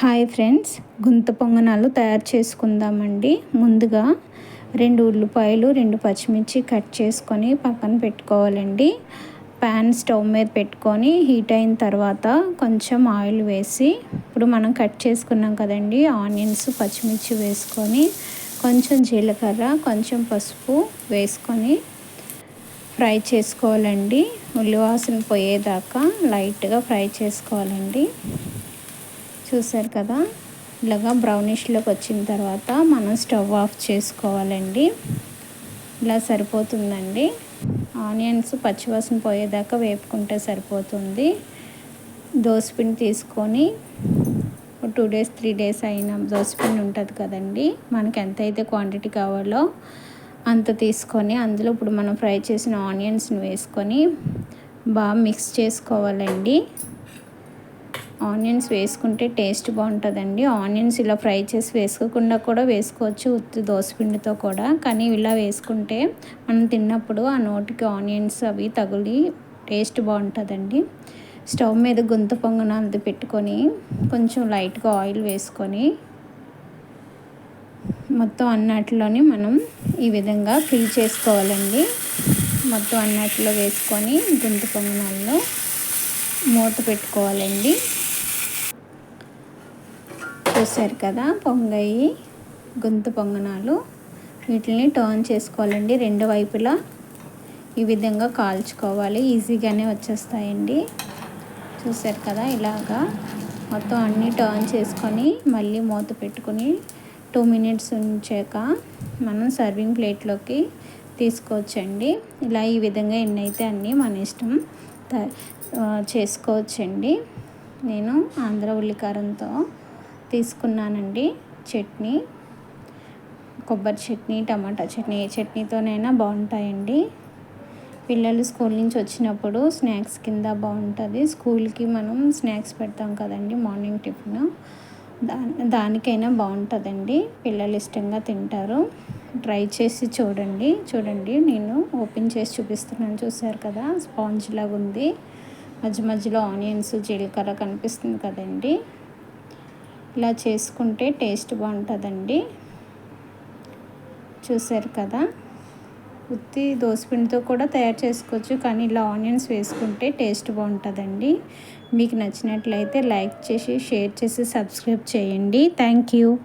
Hi friends గుంత పొంగనాలు తయారు చేసుకుందామండి. ముందుగా రెండు ఉల్లిపాయలు రెండు పచ్చిమిర్చి కట్ చేసుకొని పక్కన పెట్టుకోవాలండి. ప్యాన్ స్టవ్ మీద పెట్టుకొని హీట్ అయిన తర్వాత కొంచెం ఆయిల్ వేసి ఇప్పుడు మనం కట్ చేసుకున్నాం కదండి ఆనియన్స్ పచ్చిమిర్చి వేసుకొని కొంచెం జీలకర్ర కొంచెం పసుపు వేసుకొని ఫ్రై చేసుకోవాలండి. ఉల్లివాసన పోయేదాకా లైట్గా ఫ్రై చేసుకోవాలండి. చూసారు కదా? ఇలాగా బ్రౌనిష్లోకి వచ్చిన తర్వాత మనం స్టవ్ ఆఫ్ చేసుకోవాలండి. ఇలా సరిపోతుందండి. ఆనియన్స్ పచ్చివాసన పోయేదాకా వేపుకుంటే సరిపోతుంది. దోసపిండి తీసుకొని టూ డేస్ త్రీ డేస్ అయిన దోసపిండి ఉంటుంది కదండి. మనకి ఎంత అయితే క్వాంటిటీ కావాలో అంత తీసుకొని అందులో ఇప్పుడు మనం ఫ్రై చేసిన ఆనియన్స్ని వేసుకొని బాగా మిక్స్ చేసుకోవాలండి. ఆనియన్స్ వేసుకుంటే టేస్ట్ బాగుంటుందండి. ఆనియన్స్ ఇలా ఫ్రై చేసి వేసుకోకుండా కూడా వేసుకోవచ్చు ఉత్తి దోసపిండితో కూడా. కానీ ఇలా వేసుకుంటే మనం తిన్నప్పుడు ఆ నోటికి ఆనియన్స్ అవి తగిలి టేస్ట్ బాగుంటుందండి. స్టవ్ మీద గుంత అంత పెట్టుకొని కొంచెం లైట్గా ఆయిల్ వేసుకొని మొత్తం అన్నట్లోనే మనం ఈ విధంగా ఫిల్ చేసుకోవాలండి. మొత్తం అన్నట్లో వేసుకొని గుంత పొంగనాల్లో మూత పెట్టుకోవాలండి. చూసారు కదా పొంగయి గొంతు పొంగనాలు. వీటిని టర్న్ చేసుకోవాలండి రెండు వైపులా. ఈ విధంగా కాల్చుకోవాలి. ఈజీగానే వచ్చేస్తాయండి. చూసారు కదా ఇలాగా. మొత్తం అన్నీ టర్న్ చేసుకొని మళ్ళీ మూత పెట్టుకొని టూ మినిట్స్ ఉంచాక మనం సర్వింగ్ ప్లేట్లోకి తీసుకోవచ్చండి. ఇలా ఈ విధంగా ఎన్నైతే అన్నీ మన ఇష్టం చేసుకోవచ్చండి. నేను ఆంధ్ర ఉల్లికారంతో తీసుకున్నానండి చట్నీ కొబ్బరి చట్నీ టమాటా చట్నీ. ఏ చట్నీతోనైనా బాగుంటాయండి. పిల్లలు స్కూల్ నుంచి వచ్చినప్పుడు స్నాక్స్ కింద బాగుంటుంది. స్కూల్కి మనం స్నాక్స్ పెడతాం కదండి మార్నింగ్ టిఫిన్. దా దానికైనా బాగుంటుందండి. పిల్లలు ఇష్టంగా తింటారు. ట్రై చేసి చూడండి. చూడండి నేను ఓపెన్ చేసి చూపిస్తున్నాను. చూసారు కదా స్పాంజ్ లాగా ఉంది మధ్య మధ్యలో ఆనియన్స్ జీలకర్ర కనిపిస్తుంది కదండి. ఇలా చేసుకుంటే టేస్ట్ బాగుంటుందండి. చూసారు కదా? ఉత్తి దోసపిండితో కూడా తయారు చేసుకోవచ్చు. కానీ ఇలా ఆనియన్స్ వేసుకుంటే టేస్ట్ బాగుంటుందండి. మీకు నచ్చినట్లయితే లైక్ చేసి షేర్ చేసి సబ్స్క్రైబ్ చేయండి. Thank you.